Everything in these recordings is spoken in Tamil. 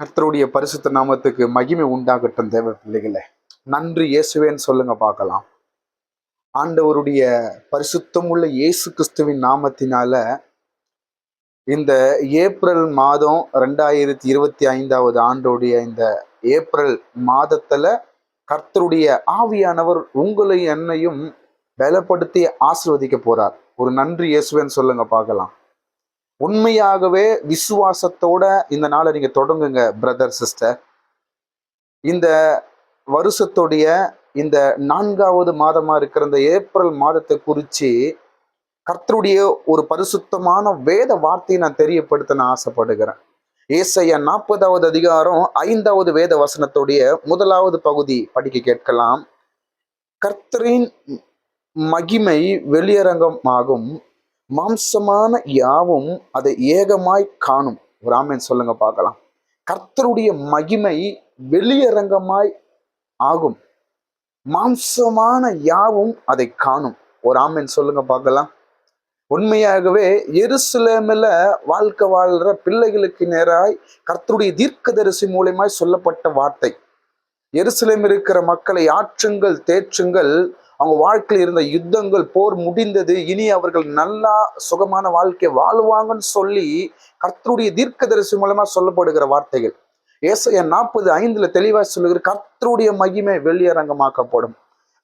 கர்த்தருடைய பரிசுத்த நாமத்துக்கு மகிமை உண்டாகட்டும் தேவ பிள்ளைகளை. நன்றி இயேசுவேன்னு சொல்லுங்க பார்க்கலாம். ஆண்டவருடைய பரிசுத்தம் உள்ள இயேசு கிறிஸ்துவின் நாமத்தினால இந்த ஏப்ரல் மாதம் ரெண்டாயிரத்தி இருபத்தி ஐந்தாவது ஆண்டோடைய இந்த ஏப்ரல் மாதத்துல கர்த்தருடைய ஆவியானவர் உங்களை என்னையும் பலப்படுத்தி ஆசிர்வதிக்க போறார். ஒரு நன்றி இயேசுவேன்னு சொல்லுங்க பார்க்கலாம். உண்மையாகவே விசுவாசத்தோட இந்த நாளை நீங்க தொடங்குங்க பிரதர் சிஸ்டர் இந்த வருஷத்துடைய இந்த நான்காவது மாதமா இருக்கிற இந்த ஏப்ரல் மாதத்தை குறித்து கர்த்தருடைய ஒரு பரிசுத்தமான வேத வார்த்தையை நான் தெரியப்படுத்த நான் ஆசைப்படுகிறேன். ஏசையா நாற்பதாவது அதிகாரம் ஐந்தாவது வேத வசனத்துடைய முதலாவது பகுதி படிக்க கேட்கலாம். கர்த்தரின் மகிமை வெளியரங்கமாகும். மாம்சமான யாவும் அதை ஏகமாய் காணும். ஒரு ஆமேன் சொல்லுங்க பார்க்கலாம். கர்த்தருடைய மகிமை வெளியரங்கமாய் ஆகும். மாம்சமான யாவும் அதை காணும். ஒரு ஆமேன் சொல்லுங்க பார்க்கலாம். உண்மையாகவே எருசலேமில் வாழ்க்கை வாழ்ற பிள்ளைகளுக்கு நேராய் கர்த்தருடைய தீர்க்கதரிசி மூலியமாய் சொல்லப்பட்ட வார்த்தை. எருசலேம் இருக்கிற மக்களை ஆற்றுங்கள் தேற்றுங்கள் அவங்க வாழ்க்கையில் இருந்த யுத்தங்கள் போர் முடிந்தது. இனி அவர்கள் நல்லா சுகமான வாழ்க்கை வாழ்வாங்கன்னு சொல்லி கர்த்தருடைய தீர்க்கதரிசி மூலமா சொல்லப்படுகிற வார்த்தைகள். ஏசைய நாற்பது ஐந்துல தெளிவாக சொல்லுகிற கர்த்தருடைய மகிமை வெளியரங்கமாக்கப்படும்.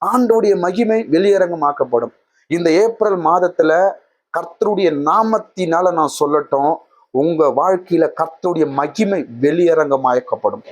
ஆண்டோடைய மகிமை வெளியரங்கமாக்கப்படும். இந்த ஏப்ரல் மாதத்துல கர்த்தருடைய நாமத்தினால நான் சொல்லட்டும் உங்க வாழ்க்கையில கர்த்தருடைய மகிமை வெளியரங்கமாக்கப்படும்.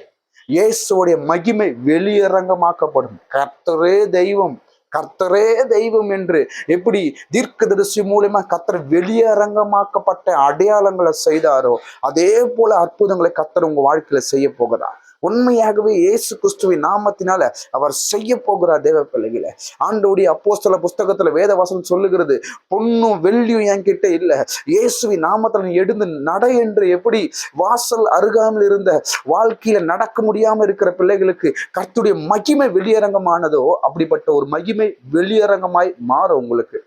இயேசுடைய மகிமை வெளியரங்கமாக்கப்படும். கர்த்தரே தெய்வம். கர்த்தரே தெய்வம் என்று. எப்படி? தீர்க்க தரிசி மூலயமா கர்த்தர் வெளியரங்கமாக்கப்பட்ட அடையாளங்களை செய்தாரோ அதே போல அற்புதங்களை கர்த்தர் உங்க வாழ்க்கையில செய்ய போகிறார். உண்மையாகவே இயேசு கிறிஸ்துவின் நாமத்தினால அவர் செய்ய போகிறார் தேவ பிள்ளைகளை. ஆண்டோடைய அப்போஸ்தல புஸ்தகத்துல வேதவாசம் சொல்லுகிறது பொண்ணும் வெள்ளியும் என்கிட்ட இல்ல. இயேசுவின் நாமத்துல நீ எடுந்து நட என்று எப்படி வாசல் அருகாமல் இருந்த வாழ்க்கையில நடக்க முடியாம இருக்கிற பிள்ளைகளுக்கு கர்த்துடைய மகிமை வெளியரங்கமானதோ அப்படிப்பட்ட ஒரு மகிமை வெளியரங்கமாய் மாறும் உங்களுக்கு.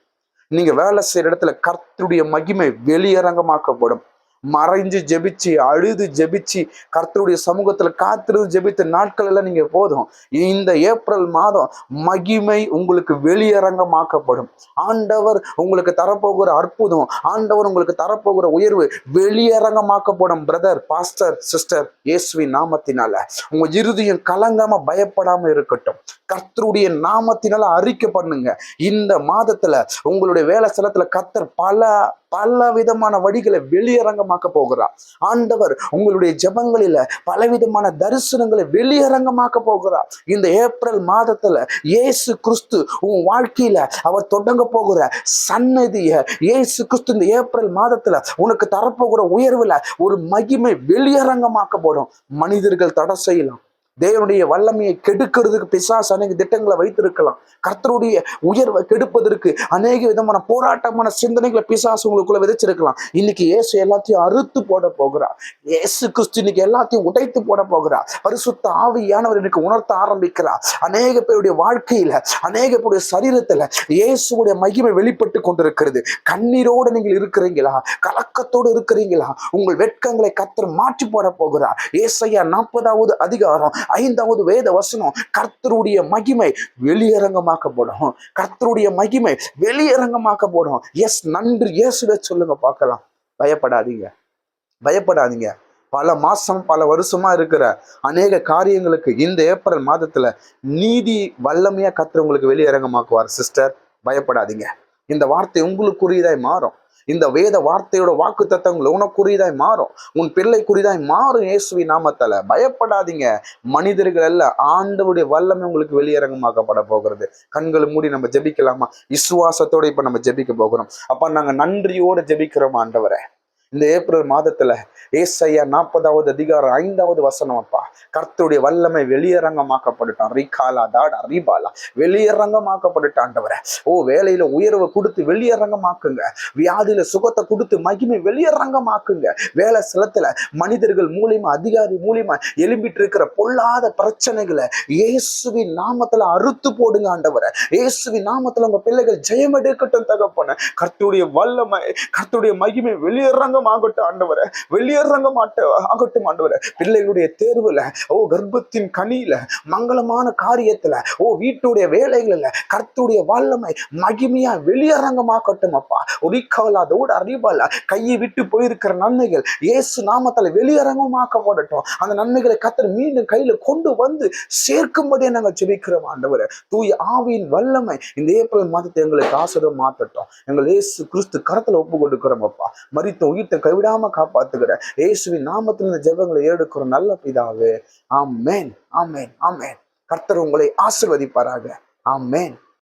நீங்க வேலை செய்யற இடத்துல கர்த்துடைய மகிமை வெளியரங்கமாக்கப்படும். மறைஞ்சு ஜெபிச்சு அழுது ஜெபிச்சு கர்த்தருடைய சமூகத்துல காத்திருந்து ஜெபித்த நாட்கள் எல்லாம் நீங்க போதும். இந்த ஏப்ரல் மாதம் மகிமை உங்களுக்கு வெளியரங்கமாக்கப்படும். ஆண்டவர் உங்களுக்கு தரப்போகிற அற்புதம் ஆண்டவர் உங்களுக்கு தரப்போகிற உயர்வு வெளியரங்கமாக்கப்படும் பிரதர் பாஸ்டர் சிஸ்டர் இயேசுவி நாமத்தினால. உங்க இறுதியும் கலங்காம பயப்படாம இருக்கட்டும். கர்த்தருடைய நாமத்தினால அறிக்கை பண்ணுங்க. இந்த மாதத்துல உங்களுடைய வேலை ஸ்தலத்துல கர்த்தர் பல பல விதமான வழிகளை வெளியரங்கமாக்க போகிறார். ஆண்டவர் உங்களுடைய ஜபங்களில பலவிதமான தரிசனங்களை வெளியரங்கமாக்க போகிறார். இந்த ஏப்ரல் மாதத்துல இயேசு கிறிஸ்து உன் வாழ்க்கையில அவர் தொடங்க போகிற சன்னதிய இயேசு கிறிஸ்து இந்த ஏப்ரல் மாதத்துல உனக்கு தரப்போகிற உயர்வுல ஒரு மகிமை வெளியரங்கமாக்கப்படும் மனிதர்கள் தடை செய்யலாம். தேவனுடைய வல்லமையை கெடுக்கிறதுக்கு பிசாசு அநேக திட்டங்களை வைத்திருக்கலாம். கர்த்தருடைய உயர்வை கெடுப்பதற்கு அநேக விதமான போராட்டமான சிந்தனைகளை பிசாசு உங்களுக்குள்ள விதைச்சிருக்கலாம். இன்னைக்கு இயேசு எல்லாத்தையும் அறுத்து போட போகிறார். இயேசு கிறிஸ்து இன்னைக்கு எல்லாத்தையும் உடைத்து போட போகிறார். பரிசுத்த ஆவியானவர் இன்னைக்கு உணர்த்த ஆரம்பிக்கிறார். அநேக பேருடைய வாழ்க்கையில அநேக பேருடைய சரீரத்துல இயேசுடைய மகிமை வெளிப்பட்டு கொண்டிருக்கிறது. கண்ணீரோடு நீங்கள் இருக்கிறீங்களா? கலக்கத்தோடு இருக்கிறீங்களா? உங்கள் வெட்கங்களை கத்தர் மாற்றி போட போகிறார். ஏசையா நாற்பதாவது அதிகாரம் ஐந்தாவது வேத வசனம் கர்த்தருடைய மகிமை வெளியரங்கமாக்கப்படும். கர்த்தருடைய மகிமை வெளியரங்கமாக்கப்படும். எஸ் நன்றி. இயேசுவே சொல்லுங்க பார்க்கலாம். பயப்படாதீங்க. பயப்படாதீங்க. பல மாசம் பல வருஷமா இருக்கிற அநேக காரியங்களுக்கு இந்த ஏப்ரல் மாதத்துல நீதி வல்லமையா கர்த்தர் உங்களுக்கு வெளியரங்கமாக்குவார் சிஸ்டர். பயப்படாதீங்க. இந்த வார்த்தை உங்களுக்குரியதாய் மாறும். இந்த வேத வார்த்தையோட வாக்கு தத்தங்கள் உனக்குரியதாய் மாறும். உன் பிள்ளைக்குரியதாய் மாறும் இயேசுவி நாமத்தால. பயப்படாதீங்க. மனிதர்கள் அல்ல ஆண்டவுடைய வல்லமை உங்களுக்கு வெளியரங்கமாக்கப்பட போகிறது. கண்களை மூடி நம்ம ஜெபிக்கலாமா? விசுவாசத்தோட இப்ப நம்ம ஜெபிக்க போகிறோம். அப்ப நாங்க நன்றியோட ஜெபிக்கிறோம் ஆண்டவரை. இந்த ஏப்ரல் மாதத்துல ஏசையா நாற்பதாவது அதிகாரம் ஐந்தாவது வசனம் அப்பா. கர்த்தருடைய வல்லமை வெளியரங்கமாக்கப்பட்டுட்டான். ரீகாலா தாடா ரீபாலா. வெளியரங்கமாக்கப்பட்டுட்டாண்டவரை ஓ வேலையில உயர்வை கொடுத்து வெளியரங்கமாக்குங்க. வியாதியில சுகத்தை கொடுத்து மகிமை வெளியரங்கமாக்குங்க. வேலை சிலத்துல மனிதர்கள் மூலியமா அதிகாரி மூலியமா எழும்பிட்டு இருக்கிற பொல்லாத பிரச்சனைகளை இயேசுவின் நாமத்துல அறுத்து போடுங்க ஆண்டவரை. இயேசுவின் நாமத்துல உங்க பிள்ளைகள் ஜெயம் எடுக்கட்டும் தகப்பன. கர்த்துடைய வல்லமை கர்த்துடைய மகிமை வெளியரங்க வெளியரங்கம் ஆகட்டும் ஆண்டவரை. வெளியரங்கம் ஆட்ட ஆகட்டும் ஆண்டவரை. பிள்ளைகளுடைய தேர்வுல ஓ கர்ப்பத்தின் கனியில மங்களமான காரியத்துல ஓ வீட்டுடைய வேலைகள்ல கர்த்துடைய வல்லமை மகிமையா வெளியரங்கமாக்கட்டும் அப்பா. ஒரிக்கவலா அறிவால கையை விட்டு போயிருக்கிற நன்மைகள் இயேசு நாமத்தால வெளியரங்கமாக்கப்படட்டும். அந்த நன்மைகளை கத்தர் மீண்டும் கையில கொண்டு வந்து சேர்க்கும்படியே நாங்கள் ஜெபிக்கிறோம் ஆண்டவர். தூய ஆவியின் வல்லமை இந்த ஏப்ரல் மாதத்தை எங்களுக்கு ஆசிரம் மாத்தட்டும். எங்கள் இயேசு கிறிஸ்து கரத்துல ஒப்பு கொடுக்கிறோம் அப்பா. மரித்த ஜீவத்தை கைவிடாம காப்பாத்துக்கிற இயேசுவின் நாமத்தில் இந்த ஜெபங்களை ஏடுக்கிறோம் நல்ல பிதாவே. ஆமேன் ஆமேன் ஆமேன். கர்த்தர் உங்களை ஆசிர்வதிப்பாராக. ஆமேன்.